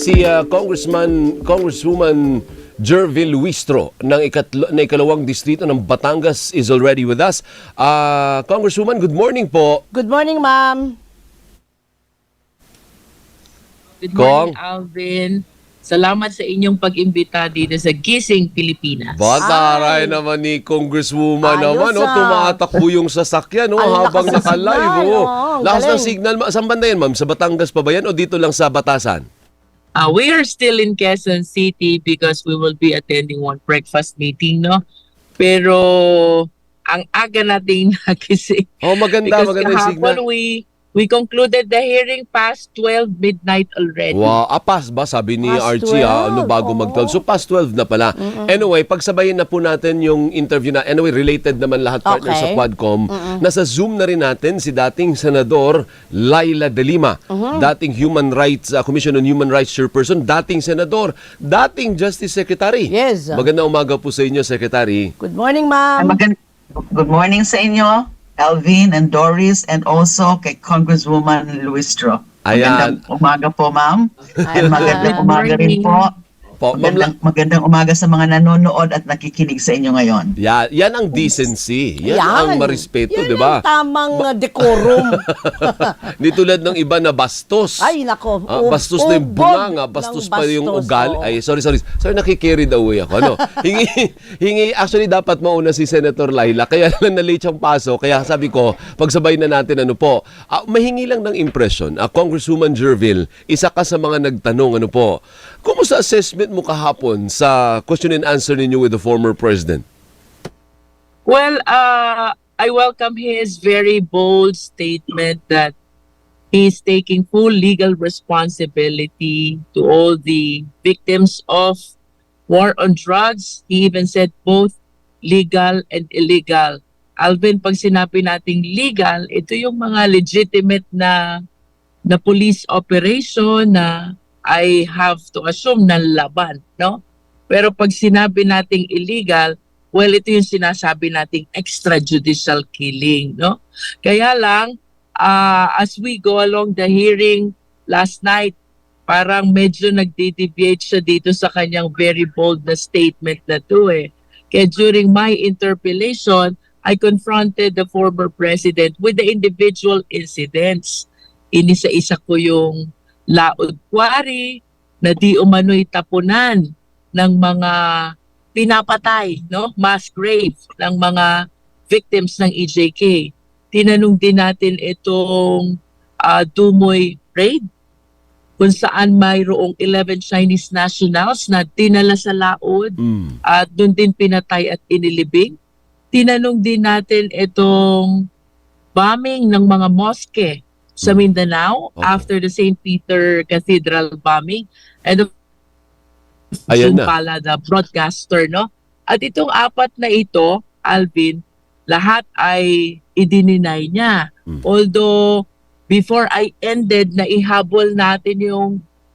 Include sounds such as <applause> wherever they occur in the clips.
Si uh, Congressman, Congresswoman Jervil Luistro ng ikatlo, na ikalawang distrito ng Batangas is already with us. Ah, Congresswoman, good morning po. Good morning, ma'am. Good Kong. morning, Alvin. Salamat sa inyong pag-imbita dito sa Gising Pilipinas. Bataray naman ni Congresswoman Ayos, naman. Oh, ah. tumatakbo yung sasakyan oh, Ang habang lakas ng naka-live. signal, Oh. oh, Lakas ng galing. signal. Saan banda yan, ma'am? Sa Batangas pa ba yan o dito lang sa Batasan? Uh, we are still in Quezon City because we will be attending one breakfast meeting, no? Pero ang aga nating <laughs> nagising. Oh, maganda, Because maganda yung signal. we, we concluded the hearing past 12 midnight already. Wow, ah, past ba? Sabi ni Past Archie, ah, 12, ano, bago oo. mag-12. So, past 12 na pala. Anyway, pagsabayin na po natin yung interview na, anyway, related naman lahat partner Okay. sa Quadcom. Nasa Zoom na rin natin si dating Senador Laila De Lima, dating Human Rights, ah, Commission on Human Rights Chairperson, dating Senador, dating Justice Secretary. Yes. Magandang umaga po sa inyo, Secretary. Good morning, ma'am. magan- good morning sa inyo, Alvin and Doris, and also kay Congresswoman Luistro. Ayan. Magandang umaga po, ma'am. Ayan. And magandang umaga rin po. Po, Ma'am La- Magandang, magandang umaga sa mga nanonood at nakikinig sa inyo ngayon. yan, yan ang decency. Yan, ang marespeto, Yan di ba? ang tamang uh, decorum. <laughs> Hindi tulad ng iba na bastos. Ay, nako. Ah, bastos na yung ng bastos pa yung ugali. oo. Ay, sorry, sorry. Sorry, nakikarried away ako. Ano? <laughs> hingi, hingi, actually, dapat mauna si Senator Laila. Kaya <laughs> lang na-late siyang paso. Kaya sabi ko, pagsabay na natin, ano po, ah, mahingi lang ng impression. Ah, Congresswoman Jervil, isa ka sa mga nagtanong, ano po, kumusta assessment mo kahapon sa question and answer ninyo with the former president? Well, uh, I welcome his very bold statement that he's taking full legal responsibility to all the victims of war on drugs. He even said both legal and illegal. Alvin, pag sinabi nating legal, ito yung mga legitimate na na police operation na I have to assume na laban, no? Pero pag sinabi nating illegal, well, ito yung sinasabi nating extrajudicial killing, no? Kaya lang, ah, as we go along the hearing last night, parang medyo nagde-deviate siya dito sa kanyang very bold na statement na to eh. Kaya during my interpellation, I confronted the former president with the individual incidents. Inisa-isa ko yung laod quarry na di umano'y tapunan ng mga pinapatay, no? Mass grave ng mga victims ng EJK. Tinanong din natin itong ah, Dumoy raid kung saan mayroong 11 Chinese nationals na dinala sa laod Mm. at doon din pinatay at inilibing. Tinanong din natin itong bombing ng mga moske sa Mindanao Opo. after the St. Peter Cathedral bombing. And of Ayan na. pala, the broadcaster, no? At itong apat na ito, Alvin, lahat ay idininay niya. Mm. Although, before I ended, na ihabol natin yung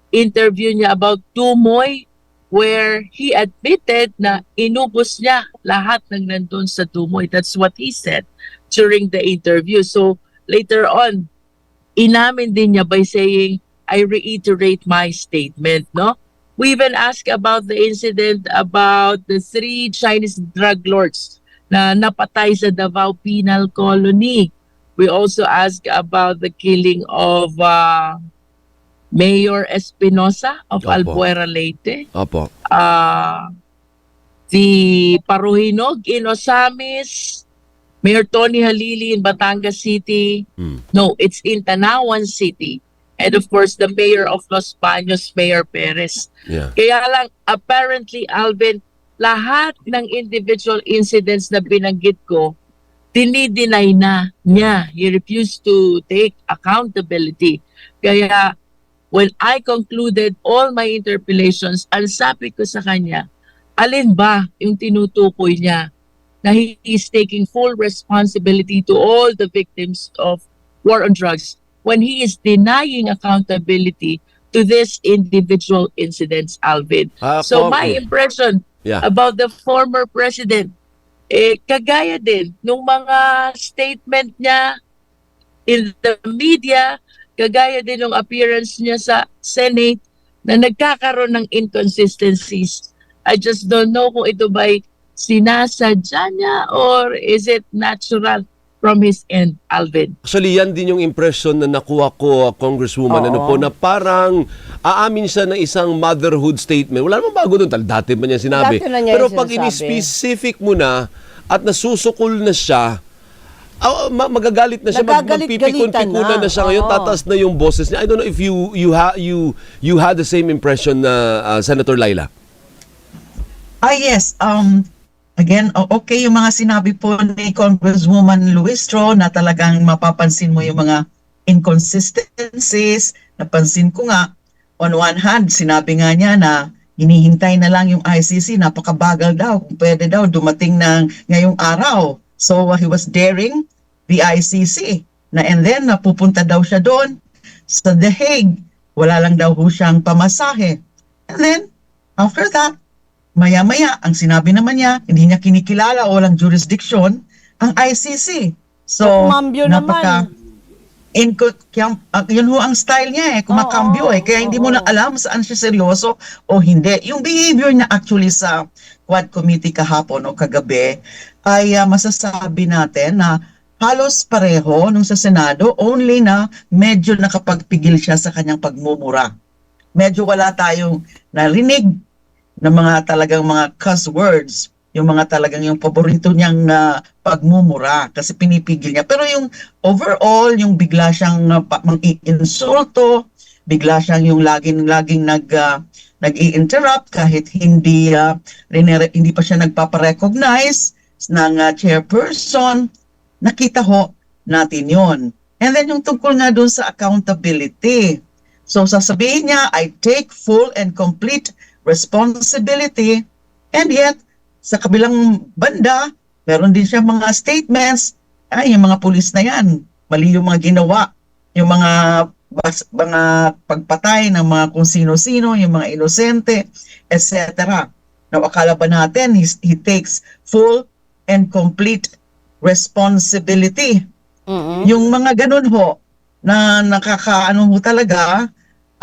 interview niya about Tumoy, where he admitted na inubos niya lahat ng nandun sa Tumoy. That's what he said during the interview. So, later on, inamin din niya by saying, I reiterate my statement, no? We even asked about the incident about the three Chinese drug lords na napatay sa Davao Penal Colony. We also asked about the killing of uh, Mayor Espinosa of Opo. Albuera Leyte. Opo. Uh, the Paruhinog in Osamis, Mayor Tony Halili in Batangas City. Mm. No, it's in Tanawan City. And of course, the mayor of Los Baños, Mayor Perez. Yeah. Kaya lang, apparently, Alvin, lahat ng individual incidents na binanggit ko, dinideny na niya. He refused to take accountability. Kaya, when I concluded all my interpellations, ang sabi ko sa kanya, alin ba yung tinutukoy niya na he is taking full responsibility to all the victims of war on drugs when he is denying accountability to this individual incidents, Alvin. Ah, So my impression Yeah. about the former president, eh, kagaya din nung mga statement niya in the media, kagaya din ng appearance niya sa Senate, na nagkakaroon ng inconsistencies. I just don't know kung ito ba'y sinasadya niya or is it natural from his end, Alvin? Actually, yan din yung impression na nakuha ko, uh, Congresswoman, Oo. ano po, na parang aamin siya ng isang motherhood statement. Wala namang bago doon, tal- dati pa niya sinabi. Dati na niya Pero yung pag sinasabi. in-specific mo na at nasusukol na siya, ah, ma- magagalit na siya, mag- Nagagalit-galitan magpipikon-pikunan na. na. siya ngayon, Oo. tatas na yung boses niya. I don't know if you you ha, you you had the same impression na uh, Senator Laila. Ah, yes. Um, again, okay yung mga sinabi po ni Congresswoman Luistro na talagang mapapansin mo yung mga inconsistencies. Napansin ko nga, on one hand, sinabi nga niya na hinihintay na lang yung ICC, napakabagal daw, kung pwede daw dumating ng ngayong araw. So uh, he was daring the ICC. Na and then napupunta daw siya doon sa The Hague. Wala lang daw ho siyang pamasahe. And then, after that, maya-maya, ang sinabi naman niya, hindi niya kinikilala o walang jurisdiction ang ICC. So, Kumambyo naman. Inco, kaya, yun ho ang style niya eh, kumakambyo eh. Kaya hindi mo na alam saan siya seryoso o hindi. Yung behavior niya actually sa Quad Committee kahapon o kagabi ay ah, masasabi natin na halos pareho nung sa Senado, only na medyo nakapagpigil siya sa kanyang pagmumura. Medyo wala tayong narinig ng mga talagang mga cuss words, yung mga talagang yung paborito niyang ah, pagmumura kasi pinipigil niya. Pero yung overall, yung bigla siyang uh, mang-i-insulto, bigla siyang yung laging laging nag ah, nag-i-interrupt kahit hindi rinere- hindi pa siya nagpapa-recognize ng ah, chairperson. Nakita ho natin yon. And then yung tungkol nga doon sa accountability. So sasabihin niya, I take full and complete responsibility. And yet, sa kabilang banda, meron din siya mga statements, ay, yung mga pulis na yan, mali yung mga ginawa, yung mga bas, mga pagpatay ng mga kung sino-sino, yung mga inosente, etc. Now, akala ba natin, he, he takes full and complete responsibility Mm-mm. yung mga ganun ho, na nakakaano ho talaga,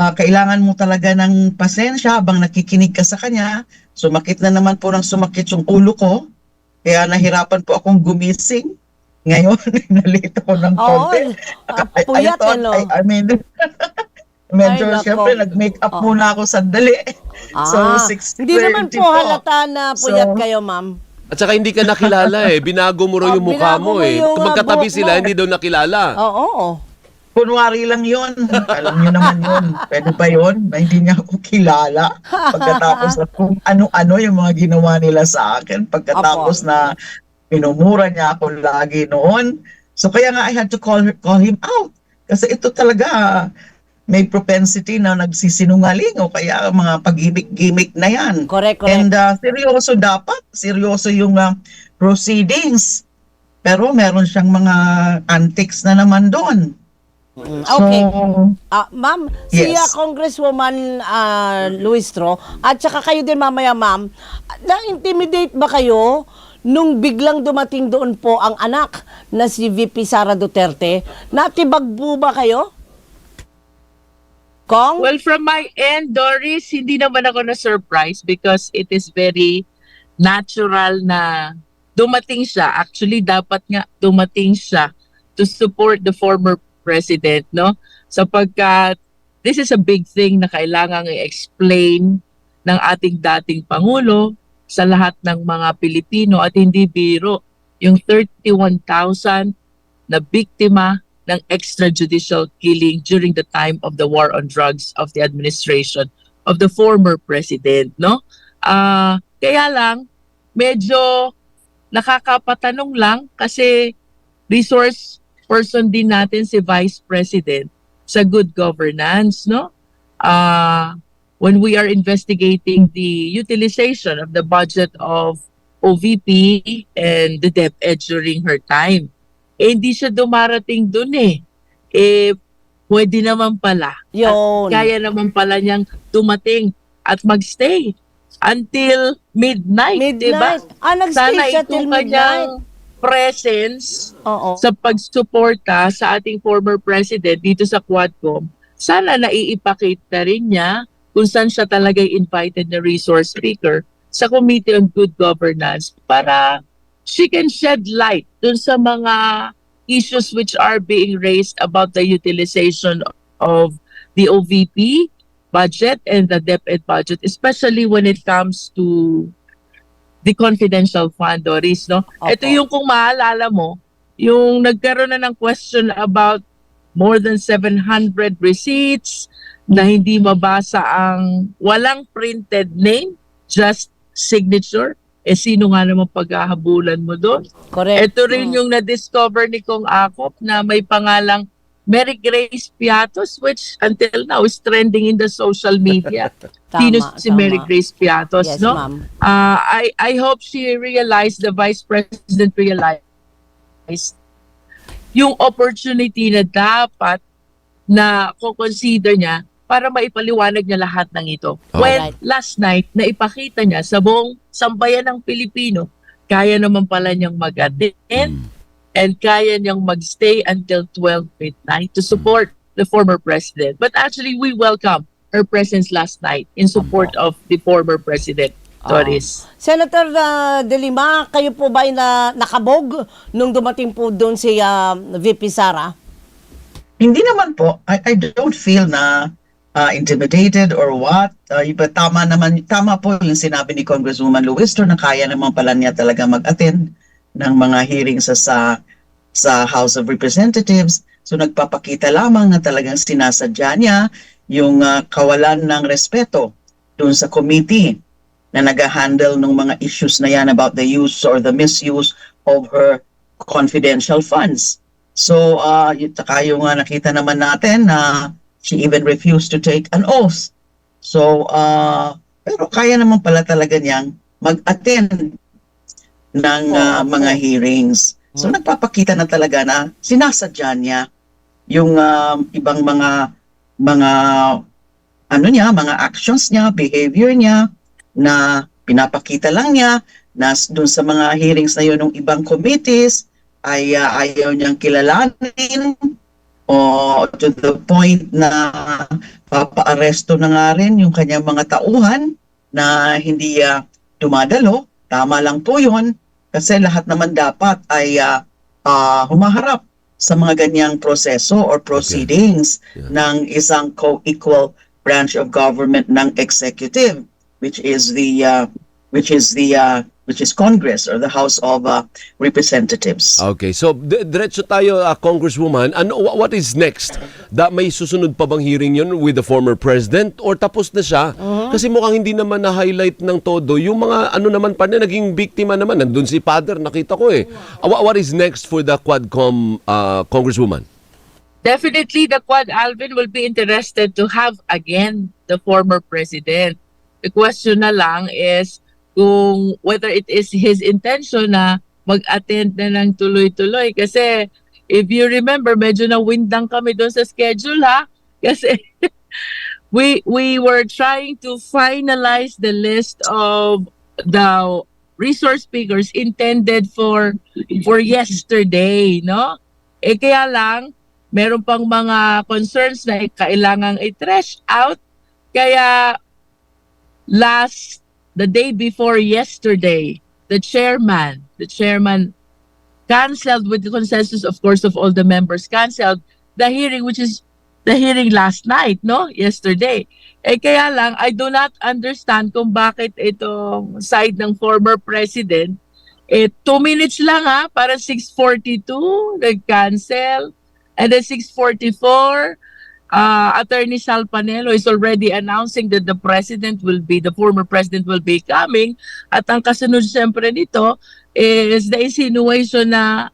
ah, kailangan mo talaga ng pasensya habang nakikinig ka sa kanya. Sumakit na naman po ng sumakit yung ulo ko. Kaya nahirapan po akong gumising. Ngayon, <laughs> nalito ko ng Oo, konti. I- I puyat thought- eh, no? I, I mean, <laughs> medyo Ay, syempre nag-make up Oo. muna ako sandali. so, Ah, 6.30 Hindi naman po halata na puyat So, kayo, ma'am. At saka hindi ka nakilala eh. Binago mo raw Oh, yung mukha mo mo eh. Kung magkatabi sila, mo. hindi daw nakilala. Oo. Kunwari lang yun. Alam niyo naman yun. Pwede ba yun? Na hindi niya ako kilala. Pagkatapos na kung ano-ano yung mga ginawa nila sa akin. Pagkatapos na pinumura niya ako lagi noon. So kaya nga I had to call, call him out. Kasi ito talaga may propensity na nagsisinungaling o kaya mga pag-gimmick na yan. Correct, correct. And uh, seryoso dapat. Seryoso yung uh, proceedings. Pero meron siyang mga antics na naman doon. Mm, okay. So, Ah, ma'am, si Yes. ah, Congresswoman ah, Luistro at saka kayo din mamaya, ma'am, na-intimidate ba kayo nung biglang dumating doon po ang anak na si VP Sara Duterte? Natibagbo ba kayo? Kong? Well, from my end, Doris, hindi naman ako na-surprise because it is very natural na dumating siya. Actually, dapat nga dumating siya to support the former president, no? Sapagkat this is a big thing na kailangang i-explain ng ating dating Pangulo sa lahat ng mga Pilipino at hindi biro yung 31,000 na biktima ng extrajudicial killing during the time of the war on drugs of the administration of the former president, no? Ah, kaya lang medyo nakakapatanong lang kasi resource person din natin si Vice President sa good governance, no? Ah, when we are investigating the utilization of the budget of OVP and the DepEd during her time eh hindi siya dumarating dun eh. Eh, pwede naman pala. Yun. At kaya naman pala niyang dumating at magstay until midnight? Midnight. Ah, nag-stay Sana siya till midnight. kanyang presence Oo. sa pagsuporta sa ating former president dito sa Quadcom, sana naiipakita rin niya kung saan siya talaga invited na resource speaker sa Committee on Good Governance para she can shed light dun sa mga issues which are being raised about the utilization of the OVP budget and the DepEd budget, especially when it comes to the confidential fund, Doris, no? Opo. Ito yung kung maalala mo, yung nagkaroon na ng question about more than 700 receipts na hindi mabasa ang walang printed name, just signature. Eh, sino nga naman paghahabulan mo doon? Correct. Ito rin yung na-discover ni Kong Akop na may pangalang Mary Grace Piatos which until now is trending in the social media. <laughs> Tama, si tama. Mary Grace Piatos, Yes, no? ma'am. Uh, I I hope she realized the Vice President realized yung opportunity na dapat na ko-consider niya para maipaliwanag niya lahat ng ito. Oh. When Alright. last night, na ipakita niya sa buong sambayan ng Pilipino, kaya naman pala niyang mag-attend Mm. and kaya niyang magstay until 12 midnight to support the former president. But actually, we welcome her presence last night in support of the former president, Doris. Senator uh, De Lima, kayo po ba ay na, nakabog nung dumating po doon si uh, VP Sara? Hindi naman po. I, I don't feel na uh, intimidated or what. Uh, iba, tama naman, tama po yung sinabi ni Congresswoman Luistro na kaya naman pala niya talaga mag-attend ng mga hearings sa, sa sa House of Representatives. So nagpapakita lamang na talagang sinasadya niya yung uh, kawalan ng respeto doon sa committee na nag-handle ng mga issues na yan about the use or the misuse of her confidential funds. So, uh, y- tsaka yung uh, nakita naman natin na she even refused to take an oath. So, uh, pero kaya naman pala talaga niyang mag-attend ng uh, mga hearings. So, nagpapakita na talaga na sinasadya niya yung uh, ibang mga mga ano niya, mga actions niya, behavior niya na pinapakita lang niya na dun sa mga hearings na yun ng ibang committees ay uh, ayaw niyang kilalanin o to the point na papa-aresto na nga rin yung kanyang mga tauhan na hindi uh, dumadalo. Tama lang po yun kasi lahat naman dapat ay uh, uh, humaharap sa mga ganyang proseso or proceedings Yeah. ng isang co-equal branch of government ng executive which is the uh, which is the uh, which is Congress or the House of uh, Representatives. Okay, so diretso tayo, uh, Congresswoman. Ano, wha- what is next? Da, may susunod pa bang hearing yun with the former president? Or tapos na siya? Kasi mukhang hindi naman na-highlight ng todo. Yung mga ano naman pa na naging biktima naman. Nandun si Father, nakita ko eh. Uh, wha- what is next for the Quadcom, uh, Congresswoman? Definitely, the Quad Alvin will be interested to have again the former president. The question na lang is kung whether it is his intention na mag-attend na ng tuloy-tuloy. Kasi if you remember, medyo na-windang kami doon sa schedule ha. <laughs> Kasi we we were trying to finalize the list of the resource speakers intended for for yesterday, no? Eh kaya lang, meron pang mga concerns na kailangang i-trash out. Kaya last, the day before yesterday, the chairman, the chairman canceled with the consensus, of course, of all the members, canceled the hearing, which is the hearing last night, no? Yesterday. Eh kaya lang, I do not understand kung bakit itong side ng former president, eh, two minutes lang ha, para 6.42, nag-cancel. And then 6.44, uh, Attorney Sal Panelo is already announcing that the president will be, the former president will be coming. At ang kasunod siyempre nito is the insinuation na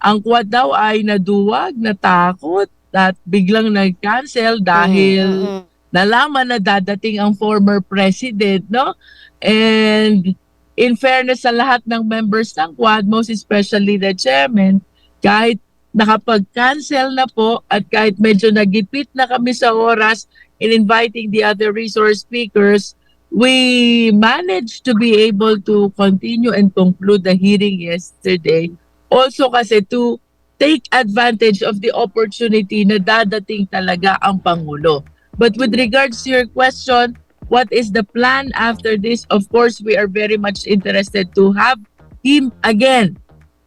ang quad daw ay naduwag, natakot, at biglang nag-cancel dahil Mm, mm, mm. nalaman na dadating ang former president, no? And in fairness sa lahat ng members ng Quad, most especially the chairman, kahit nakapag-cancel na po at kahit medyo nagipit na kami sa oras in inviting the other resource speakers, we managed to be able to continue and conclude the hearing yesterday. Also kasi to take advantage of the opportunity na dadating talaga ang Pangulo. But with regards to your question, what is the plan after this? Of course, we are very much interested to have him again.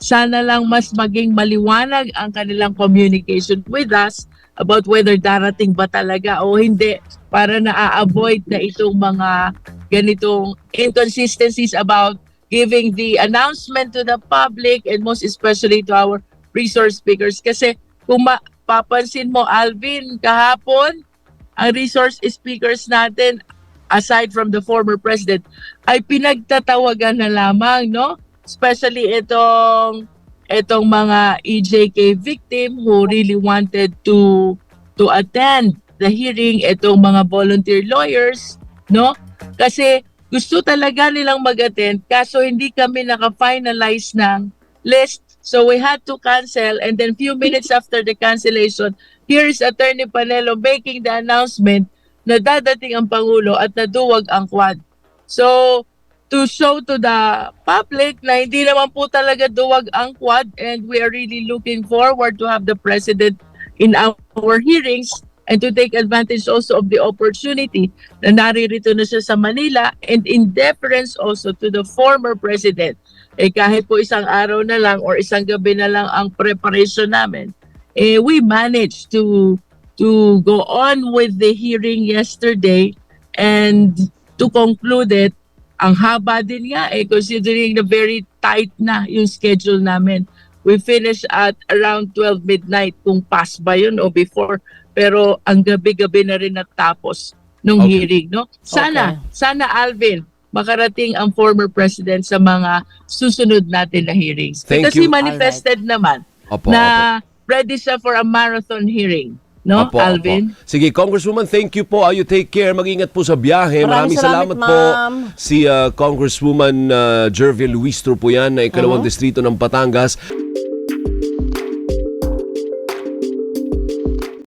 Sana lang mas maging maliwanag ang kanilang communication with us about whether darating ba talaga o hindi para na-avoid na itong mga ganitong inconsistencies about giving the announcement to the public and most especially to our resource speakers. Kasi kung mapapansin mo, Alvin, kahapon, ang resource speakers natin, aside from the former president, ay pinagtatawagan na lamang, no? Especially itong itong mga EJK victim who really wanted to to attend the hearing, itong mga volunteer lawyers, no? Kasi gusto talaga nilang mag-attend kaso hindi kami naka-finalize ng list. So we had to cancel and then few minutes <laughs> after the cancellation, here is Attorney Panelo making the announcement na dadating ang Pangulo at naduwag ang quad. So, to show to the public na hindi naman po talaga duwag ang quad and we are really looking forward to have the President in our hearings and to take advantage also of the opportunity na naririto na siya sa Manila and in deference also to the former President. Eh kahit po isang araw na lang or isang gabi na lang ang preparation namin, eh we managed to to go on with the hearing yesterday and to conclude it ang haba din nga eh considering the very tight na yung schedule namin. We finished at around 12 midnight kung pass ba yun o before pero ang gabi-gabi na rin natapos nung Okay. hearing no. Sana Okay. sana Alvin makarating ang former president sa mga susunod natin na hearings. Thank Kasi you. manifested naman Opo, opo. na ready siya for a marathon hearing. No, Opo, opo. Alvin? Sige, Congresswoman, thank you po. Ah, You take care. Mag-ingat po sa biyahe. Maraming Maraming, salamat, salamat, po. Si ah, Congresswoman uh, Jervie Luistro po yan, na ikalawang distrito ng Batangas.